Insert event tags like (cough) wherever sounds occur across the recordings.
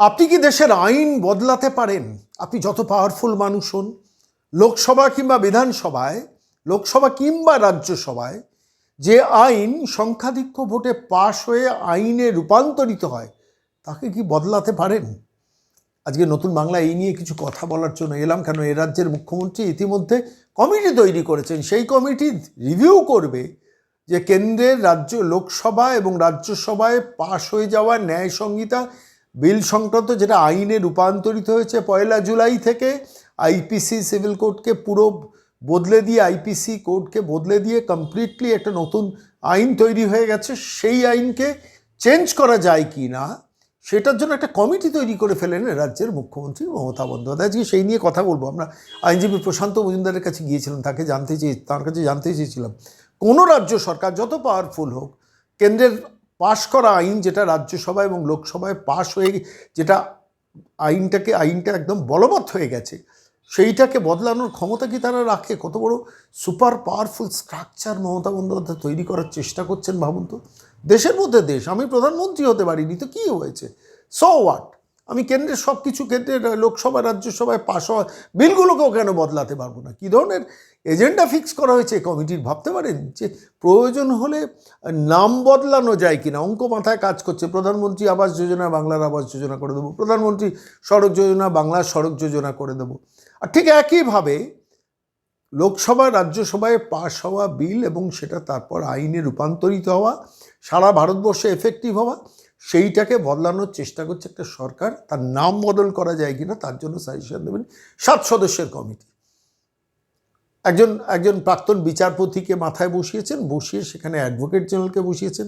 আপনি কি দেশের আইন বদলাতে পারেন? আপনি যত পাওয়ারফুল মানুষ হন, লোকসভা কিংবা বিধানসভায়, লোকসভা কিংবা রাজ্যসভায়, যে আইন সংখ্যাধিক্য ভোটে পাশ হয়ে আইনে রূপান্তরিত হয়, তাকে কি বদলাতে পারেন? আজকে নতুন বাংলা এই নিয়ে কিছু কথা বলার জন্য এলাম, কেন এ রাজ্যের মুখ্যমন্ত্রী ইতিমধ্যে কমিটি তৈরি করেছেন। সেই কমিটি রিভিউ করবে যে কেন্দ্রের রাজ্য, লোকসভা এবং রাজ্যসভায় পাশ হয়ে যাওয়া ন্যায় সংহিতা বিল সংক্রান্ত যেটা আইনে রূপান্তরিত হয়েছে পয়লা জুলাই থেকে, আইপিসি সিভিল কোডকে পুরো বদলে দিয়ে, আইপিসি কোডকে বদলে দিয়ে কমপ্লিটলি একটা নতুন আইন তৈরি হয়ে গেছে। সেই আইনকে চেঞ্জ করা যায় কি না, সেটার জন্য একটা কমিটি তৈরি করে ফেলেন রাজ্যের মুখ্যমন্ত্রী মমতা বন্দ্যোপাধ্যায় আজকে সেই নিয়ে কথা বলব আমরা। আইনজীবী প্রশান্ত মজুমদারের কাছে গিয়েছিলাম, তাকে জানতে চেয়ে, তার কাছে জানতে চেয়েছিলাম। কোনো রাজ্য সরকার, যত পাওয়ারফুল হোক, কেন্দ্রের পাশ করা আইন যেটা রাজ্যসভা এবং লোকসভায় পাশ হয়ে যেটা আইনটাকে, আইনটা একদম বলবৎ হয়ে গেছে, সেইটাকে বদলানোর ক্ষমতা কি তারা রাখে? কত বড় super powerful structure Mamata Bandyopadhyay তৈরি করার চেষ্টা করছেন ভাবুন তো। দেশের মধ্যে দেশ, আমি প্রধানমন্ত্রী হতে পারিনি তো কী হয়েছে? সো হোয়াট আমি কেন্দ্রের সব কিছু কেন্দ্রের লোকসভা, রাজ্যসভায় পাশ হওয়া বিলগুলোকেও কেন বদলাতে পারব না? কী ধরনের এজেন্ডা ফিক্স করা হয়েছে কমিটির? ভাবতে পারেন যে প্রয়োজন হলে নাম বদলানো যায় কিনা? অঙ্ক মাথায় কাজ করছে। প্রধানমন্ত্রী আবাস যোজনা, বাংলার আবাস যোজনা করে দেবো। প্রধানমন্ত্রী সড়ক যোজনা, বাংলার সড়ক যোজনা করে দেবো। আর ঠিক একইভাবে লোকসভা, রাজ্যসভায় পাশ হওয়া বিল এবং সেটা তারপর আইনে রূপান্তরিত হওয়া, সারা ভারতবর্ষে এফেক্টিভ হওয়া সেইটাকে বদলানোর চেষ্টা করছে একটা সরকার। তার নাম বদল করা যায় কিনা তার জন্য সাজেশন দেবেন সাত সদস্যের কমিটি একজন একজন প্রাক্তন বিচারপতিকে মাথায় বসিয়েছেন, বসিয়ে সেখানে অ্যাডভোকেট জেনারেলকে বসিয়েছেন।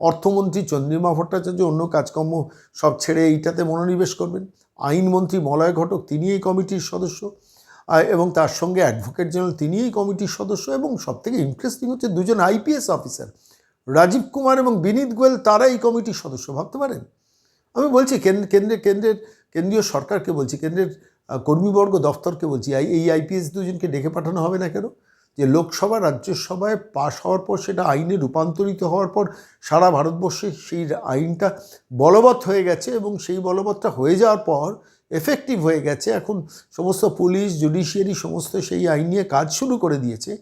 অর্থমন্ত্রী চন্দ্রিমা ভট্টাচার্য অন্য কাজকর্ম সব ছেড়ে এইটাতে মনোনিবেশ করবেন। আইনমন্ত্রী মলয় ঘটক তিনি এই কমিটির সদস্য। এবং তার সঙ্গে অ্যাডভোকেট জেনারেল তিনি এই কমিটির সদস্য এবং সবথেকে ইন্টারেস্টিং হচ্ছে দুজন আইপিএস অফিসার রাজীব কুমার এবং বিনীত গোয়েল, তারা এই কমিটির সদস্য, ভাবতে পারেন? আমি বলছি কেন্দ্র কেন্দ্রের কেন্দ্রের, কেন্দ্রীয় সরকারকে বলছি, কেন্দ্রের কর্মীবর্গ দফতরকে বলছি এই আইপিএস দুজনকে ডেকে পাঠানো হবে না কেন? যে লোকসভা, রাজ্যসভায় পাশ হওয়ার পর, সেটা আইনে রূপান্তরিত হওয়ার পর, সারা ভারতবর্ষে সেই আইনটা বলবৎ হয়ে গেছে এবং সেই বলবৎটা হয়ে যাওয়ার পর এফেক্টিভ হয়ে গেছে। এখন সমস্ত পুলিশ জুডিশিয়ারি সমস্ত সেই আইন নিয়ে কাজ শুরু করে দিয়েছে।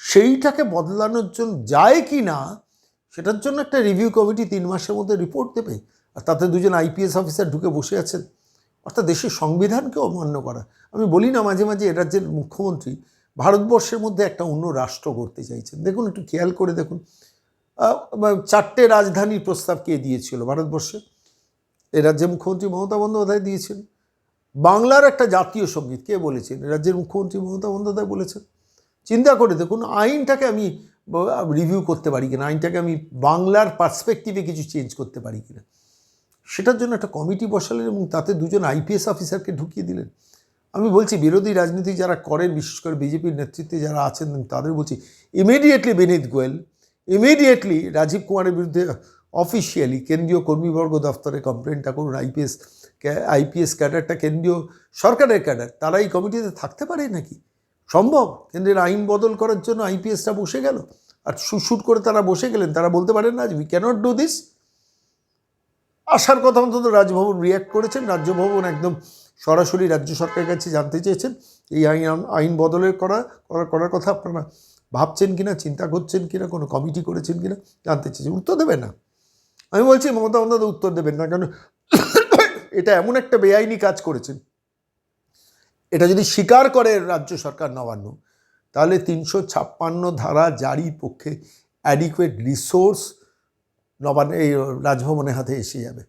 সেইটাকে বদলানোর জন্য যায় কি না সেটার জন্য একটা রিভিউ কমিটি তিন মাসের মধ্যে রিপোর্ট দেবে। আর তাতে দুজন আইপিএস অফিসার ঢুকে বসে আছেন। অর্থাৎ দেশের সংবিধানকে অমান্য করা। আমি বলি না মাঝে মাঝে এ রাজ্যের মুখ্যমন্ত্রী ভারতবর্ষের মধ্যে একটা অন্য রাষ্ট্র করতে চাইছেন। দেখুন, একটু খেয়াল করে দেখুন। চারটে রাজধানীর প্রস্তাব কে দিয়েছিল ভারতবর্ষে? এ রাজ্যের মুখ্যমন্ত্রী মমতা বন্দ্যোপাধ্যায় দিয়েছেন। বাংলার একটা জাতীয় সংগীত কে বলেছেন? রাজ্যের মুখ্যমন্ত্রী মমতা বন্দ্যোপাধ্যায় বলেছেন। চিন্তা করে দেখুন, আইনটাকে আমি রিভিউ করতে পারি কিনা আইনটাকে আমি বাংলার পার্সপেক্টিভে কিছু চেঞ্জ করতে পারি কিনা। সেটার জন্য একটা কমিটি বসালেন এবং তাতে দুজন আইপিএস অফিসারকে ঢুকিয়ে দিলেন। আমি বলছি, বিরোধী রাজনীতি যারা করেন, বিশেষ করে বিজেপির নেতৃত্বে যারা আছেন তাদের বলছি ইমিডিয়েটলি বিনীত গোয়েল ইমিডিয়েটলি রাজীব কুমারের বিরুদ্ধে অফিসিয়ালি কেন্দ্রীয় কর্মীবর্গ দফতরে কমপ্লেনটা করুন আইপিএস আইপিএস ক্যাডারটা কেন্দ্রীয় সরকারের ক্যাডার তারা এই কমিটিতে থাকতে পারে নাকি? সম্ভব? কেন্দ্রের আইন বদল করার জন্য আইপিএসটা বসে গেল। আর শুট করে তারা বসে গেলেন। তারা বলতে পারেন না উই ক্যানট ডু দিস আসার কথা অন্তত রাজভবন রিয়াক্ট করেছেন। রাজ্যভবন একদম সরাসরি রাজ্য সরকারের কাছে জানতে চেয়েছেন। এই আইন আইন বদলের করা করা, করার কথা আপনারা ভাবছেন কিনা, চিন্তা করছেন কিনা, কোনো কমিটি করেছেন কিনা জানতে চেয়েছেন। উত্তর দেবে না। আমি বলছি, মমতা বন্দ্যোপাধ্যায় উত্তর দেবেন না। কারণ (coughs) এটা এমন একটা বেআইনি কাজ করেছেন। এটা যদি স্বীকার করে রাজ্য সরকার নবান্ন, তাহলে তিনশো ছাপ্পান্ন ধারা জারির পক্ষে অ্যাডিকুয়েট রিসোর্স নবান্ন, এই রাজভবনের হাতে এসে যাবে।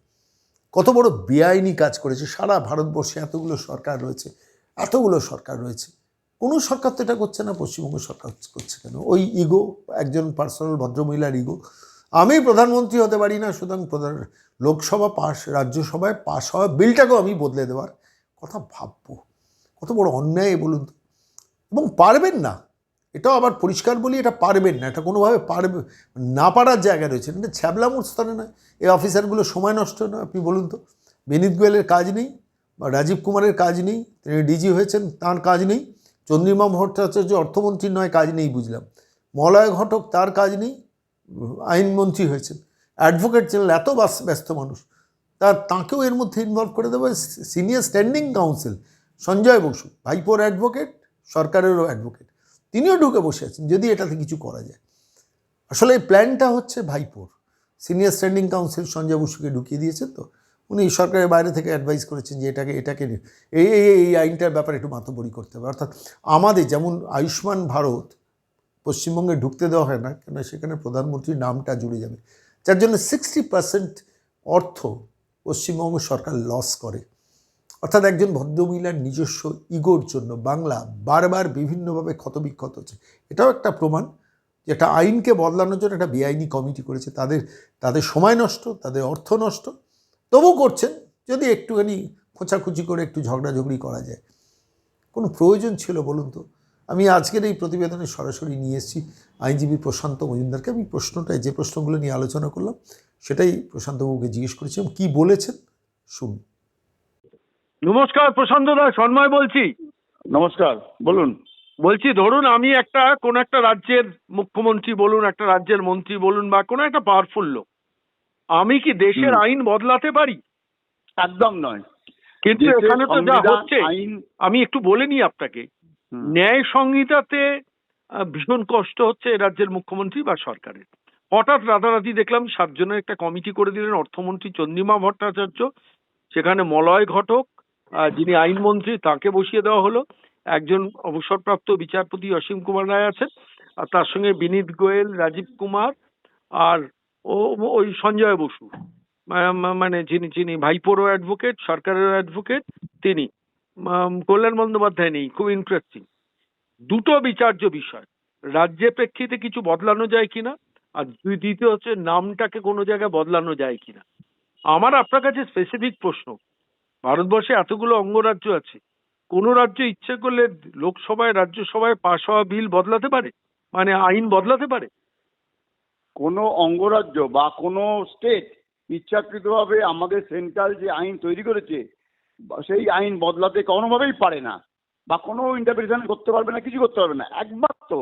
কত বড় বেআইনি কাজ করেছে। সারা ভারতবর্ষে এতগুলো সরকার রয়েছে, এতগুলো সরকার রয়েছে। কোনো সরকার তো এটা করছে না, পশ্চিমবঙ্গ সরকার করছে কেন? ওই ইগো একজন পার্সোনাল ভদ্রমহিলার ইগো আমি প্রধানমন্ত্রী হতে পারি না, সুতরাং প্রধান, লোকসভা পাস রাজ্যসভায় পাশ হওয়া বিলটাকেও আমি বদলে দেওয়ার কথা ভাববো। কত বড় অন্যায় বলুন তো। এবং পারবেন না। এটাও আবার পরিষ্কার বলি, এটা পারবেন না। এটা কোনোভাবে পারবে, না পারার জায়গা রয়েছে। এটা ছ্যাবলামোর স্থানে নয়। এই অফিসারগুলো সময় নষ্ট না আপনি বলুন তো। বিনীত গোয়েলের কাজ নেই, বা রাজীব কুমারের কাজ নেই, তিনি ডিজি হয়েছেন, তার কাজ নেই। চন্দ্রিমা ভট্টাচার্য অর্থমন্ত্রী নয়, কাজ নেই বুঝলাম। মলয় ঘটক, তার কাজ নেই, আইনমন্ত্রী হয়েছেন। অ্যাডভোকেট জেনারেল, এত ব্যস্ত মানুষ। তা তাঁকেও এর মধ্যে ইনভলভ করে দেবে। Senior standing counsel Sanjay Basu, ভাইপোর অ্যাডভোকেট সরকারেরও অ্যাডভোকেট তিনিও ঢুকে বসে আছেন, যদি এটাতে কিছু করা যায়। আসলে এই প্ল্যানটা হচ্ছে ভাইপোর। সিনিয়র স্ট্যান্ডিং কাউন্সিল সঞ্জয় বসুকে ঢুকিয়ে দিয়েছেন তো। উনি সরকারের বাইরে থেকে অ্যাডভাইস করেছেন যে এটাকে এটাকে এই এই আইনটার ব্যাপারে একটু মাতব্বরি করতে হবে। অর্থাৎ আমাদের যেমন আয়ুষ্মান ভারত পশ্চিমবঙ্গে ঢুকতে দেওয়া হয় না, কেন সেখানে প্রধানমন্ত্রীর নামটা জুড়ে যাবে। যার জন্য সিক্সটি পার্সেন্ট অর্থ পশ্চিমবঙ্গ সরকার লস করে। অর্থাৎ একজন ভদ্রমহিলার নিজস্ব ইগোর জন্য বাংলা বারবার বিভিন্নভাবে ক্ষতবিক্ষত হচ্ছে। এটাও একটা প্রমাণ যে একটা আইনকে বদলানোর জন্য একটা বেআইনি কমিটি করেছে। তাদের তাদের সময় নষ্ট, তাদের অর্থ নষ্ট। তবু করছেন যদি একটুখানি খোঁচাখুচি করে একটু ঝগড়াঝগড়ি করা যায়। কোনো প্রয়োজন ছিল বলুন তো? আমি আজকের এই প্রতিবেদনে সরাসরি নিয়ে এসেছি আইনজীবী প্রশান্ত মজুমদারকে। আমি প্রশ্নটায়, যে প্রশ্নগুলো নিয়ে আলোচনা করলাম, সেটাই প্রশান্তবাবুকে জিজ্ঞেস করেছি এবং কী বলেছেন শুনুন। নমস্কার প্রশান্ত দা সন্ময় বলছি। নমস্কার বলুন। বলছি ধরুন আমি একটা কোন একটা রাজ্যের মুখ্যমন্ত্রী বলুন একটা রাজ্যের মন্ত্রী বলুন বা কোনো একটা পাওয়ারফুল লোক। আমি কি দেশের আইন বদলাতে পারি? একদম নয়। কিন্তু এখানে তো যা হচ্ছে আইন আমি একটু বলে নিই আপনাকে। ন্যায় সংহিতাতে ভীষণ কষ্ট হচ্ছে এ রাজ্যের মুখ্যমন্ত্রী বা সরকারের। হঠাৎ রাতারাতি দেখলাম সাতজনের একটা কমিটি করে দিলেন অর্থমন্ত্রী চন্দ্রিমা ভট্টাচার্য সেখানে মলয় ঘটক যিনি আইনমন্ত্রী, তাকে বসিয়ে দেওয়া হলো। একজন অবসরপ্রাপ্ত বিচারপতি অসীম কুমার রায় আছেন, আর তার সঙ্গে বিনীত গোয়েল, রাজীব কুমার, আর ও, ওই সঞ্জয় বসু। মানে যিনি যিনি ভাইপোরও অ্যাডভোকেট সরকারের অ্যাডভোকেট তিনি। কল্যাণ বন্দ্যোপাধ্যায় নেই, খুব ইন্টারেস্টিং দুটো বিচার্য বিষয়, রাজ্যের প্রেক্ষিতে কিছু বদলানো যায় কিনা, আর দ্বিতীয় হচ্ছে নামটাকে কোনো জায়গায় বদলানো যায় কিনা। আমার আপনার কাছে স্পেসিফিক প্রশ্ন ভারতবর্ষে এতগুলো অঙ্গরাজ্য আছে। কোনো রাজ্য ইচ্ছে করলে লোকসভায়, রাজ্যসভায় পাশ হওয়া বিল বদলাতে পারে? মানে আইন বদলাতে পারে? কোনো অঙ্গরাজ্য বা কোনো স্টেট ইচ্ছাকৃতভাবে আমাদের সেন্ট্রাল যে আইন তৈরি করেছে, সেই আইন বদলাতে কোনোভাবেই পারে না বা কোনো ইন্টারপ্রিটেশন করতে পারবে না, কিছু করতে পারবে না। একমাত্র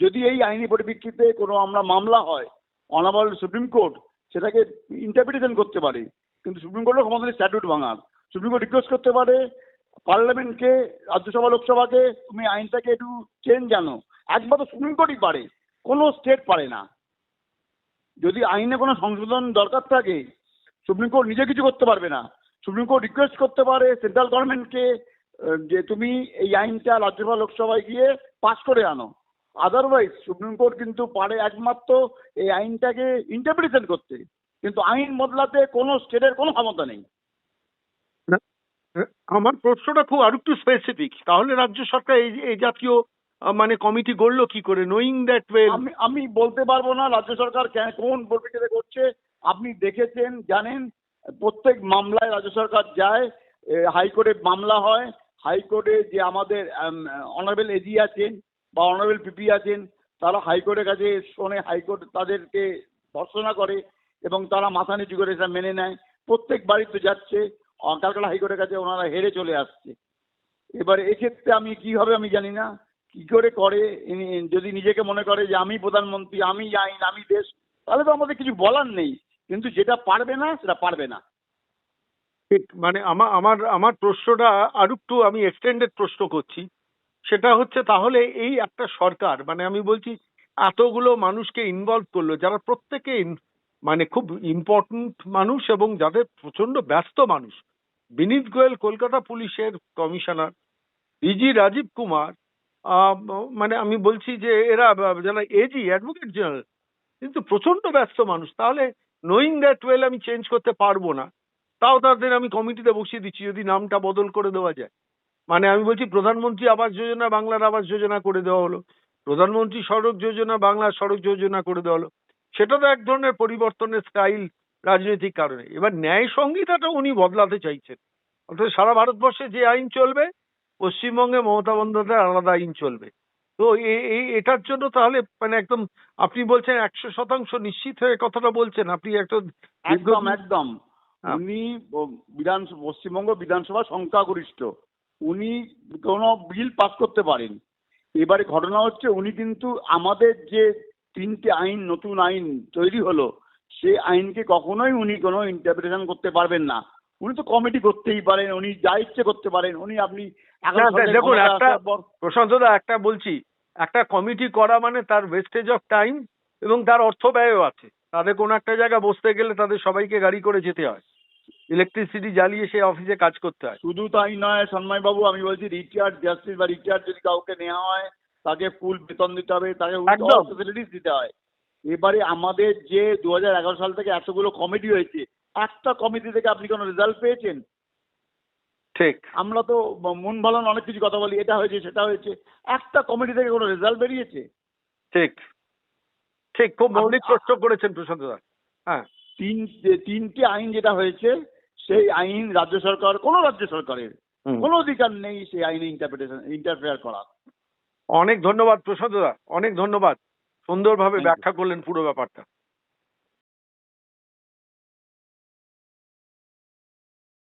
যদি এই আইনি পরিপ্রেক্ষিতে কোনো আমরা মামলা হয় অনাবল সুপ্রিম কোর্ট সেটাকে ইন্টারপ্রিটেশন করতে পারে। কিন্তু সুপ্রিম কোর্টের ক্ষমতা নেই স্ট্যাটিউট ভাঙার। সুপ্রিম কোর্ট রিকোয়েস্ট করতে পারে, পার্লামেন্টকে, রাজ্যসভা, লোকসভাকে, তুমি আইনটাকে একটু চেঞ্জ জানো। একমাত্র সুপ্রিম কোর্টই পারে, কোনো স্টেট পারে না। যদি আইনে কোনো সংশোধন দরকার থাকে, সুপ্রিম কোর্ট নিজে কিছু করতে পারবে না। সুপ্রিম কোর্ট রিকোয়েস্ট করতে পারে সেন্ট্রাল গভর্নমেন্টকে যে তুমি এই আইনটা রাজ্যসভা, লোকসভায় গিয়ে পাস করে আনো। আদারওয়াইজ সুপ্রিম কোর্ট কিন্তু পারে একমাত্র এই আইনটাকে ইন্টারপ্রিটেশন করতে। কিন্তু আইন বদলাতে কোনো স্টেটের কোনো ক্ষমতা নেই। আমার প্রশ্নটা খুব আর একটু স্পেসিফিক তাহলে রাজ্য সরকার এই এই জাতীয় মানে কমিটি গড়লো কি করে? নোয়িং দ্যাট ওয়ে আমি আমি বলতে পারব না রাজ্য সরকার কোন পরিপ্রেক্ষিতে করছে। আপনি দেখেছেন, জানেন, প্রত্যেক মামলায় রাজ্য সরকার যায় হাইকোর্টে মামলা হয়। হাইকোর্টে যে আমাদের অনারেবল এজি আছেন বা অনারেবল পিপি আছেন, তারা হাইকোর্টের কাছে শোনে, হাইকোর্ট তাদেরকে ভর্সনা করে এবং তারা মাথা নিচু করে এটা মেনে নেয়। প্রত্যেক বাড়িতে যাচ্ছে ক্যালকাটা হাইকোর্টের কাছে ওনারা হেরে চলে আসছে। এবার এক্ষেত্রে আমি কি হবে আমি জানি না, কি করে করে যদি নিজেকে মনে করে যে আমি প্রধানমন্ত্রী, আমি আইন, আমি দেশ, তাহলে তো আমাদের কিছু বলার নেই। কিন্তু যেটা পারবে না, সেটা পারবে না। ঠিক মানে আমার আমার আমার প্রশ্নটা আর একটু আমি এক্সটেন্ডেড প্রশ্ন করছি। সেটা হচ্ছে তাহলে এই একটা সরকার মানে আমি বলছি এতগুলো মানুষকে ইনভলভ করল, যারা প্রত্যেকে মানে খুব ইম্পর্ট্যান্ট মানুষ এবং যাদের প্রচণ্ড ব্যস্ত মানুষ বিনীত গোয়েল, কলকাতা পুলিশের কমিশনার, ডিজি রাজীব কুমার মানে আমি বলছি যে এরা, যারা এজি অ্যাডভোকেট জেনারেল কিন্তু প্রচণ্ড ব্যস্ত মানুষ। তাহলে নোয়িং দ্যাট ওয়েল আমি চেঞ্জ করতে পারব না। তাও তাদের আমি কমিটিতে বসিয়ে দিচ্ছি, যদি নামটা বদল করে দেওয়া যায়। মানে আমি বলছি, প্রধানমন্ত্রী আবাস যোজনা, বাংলার আবাস যোজনা করে দেওয়া হলো। প্রধানমন্ত্রী সড়ক যোজনা, বাংলার সড়ক যোজনা করে দেওয়া হলো। সেটা তো এক ধরনের পরিবর্তনের স্টাইল রাজনৈতিক কারণে। এবার ন্যায় সংহিতাটা উনি বদলাতে চাইছেন। অর্থাৎ সারা ভারতবর্ষে যে আইন চলবে পশ্চিমবঙ্গে মমতা বন্দ্যোপাধ্যায়ের আলাদা আইন চলবে। তো এই এটার জন্য তাহলে মানে একদম আপনি বলছেন একশো শতাংশ নিশ্চিত হয়ে কথাটা বলছেন। আপনি একটা একদম একদম। উনি বিধান পশ্চিমবঙ্গ বিধানসভা সংখ্যাগরিষ্ঠ। উনি কোনো বিল পাস করতে পারেন। এবারে ঘটনা হচ্ছে উনি কিন্তু আমাদের যে তিনটে আইন নতুন আইন তৈরি হলো সেই আইনকে কখনোই উনি কোনো ইন্টারপ্রিটেশন করতে পারবেন না। উনি তো কমিটি করতেই পারেন উনি যা ইচ্ছে করতে পারেন উনি আপনি দেখুন, একটা- আসার প্রশান্ত দা একটা বলছি একটা কমিটি করা মানে তার ওয়েস্টেজ অফ টাইম এবং তার অর্থ ব্যয়ও আছে। তাদের কোনো একটা জায়গা বসতে গেলে তাদের সবাইকে গাড়ি করে যেতে হয়। ইলেকট্রিসিটি জ্বালিয়ে সে অফিসে কাজ করতে হয়। শুধু তাই নয় সন্ময় বাবু আমি বলছি রিটায়ার্ড জাস্টিস বা রিটায়ার্ড যদি কাউকে নেওয়া হয় তাকে ফুল বেতন দিতে হবে তাকে। ফেসিলিটিস দিতে হয়। এবারে আমাদের যে দু হাজার এগারো সাল থেকে এতগুলো কমিটি হয়েছে একটা কমিটি থেকে আপনি কোনো রেজাল্ট পেয়েছেন? ঠিক। আমরা তো মন ভালো অনেক কিছু কথা বলি এটা হয়েছে সেটা হয়েছে। একটা কমিটি থেকে কোনো রেজাল্ট বেরিয়েছে? ঠিক। ঠিক খুব মৌলিক আপ- প্রশ্ন করেছেন প্রশান্ত দা। হ্যাঁ। তিন তিনটে আইন যেটা হয়েছে সেই আইন রাজ্য সরকার কোনো রাজ্য সরকারের কোনো অধিকার নেই সেই আইনে ইন্টারপ্রিটেশন ইন্টারফেয়ার করা অনেক ধন্যবাদ প্রশান্ত দা অনেক ধন্যবাদ। সুন্দরভাবে ভাবে ব্যাখ্যা করলেন পুরো ব্যাপারটা।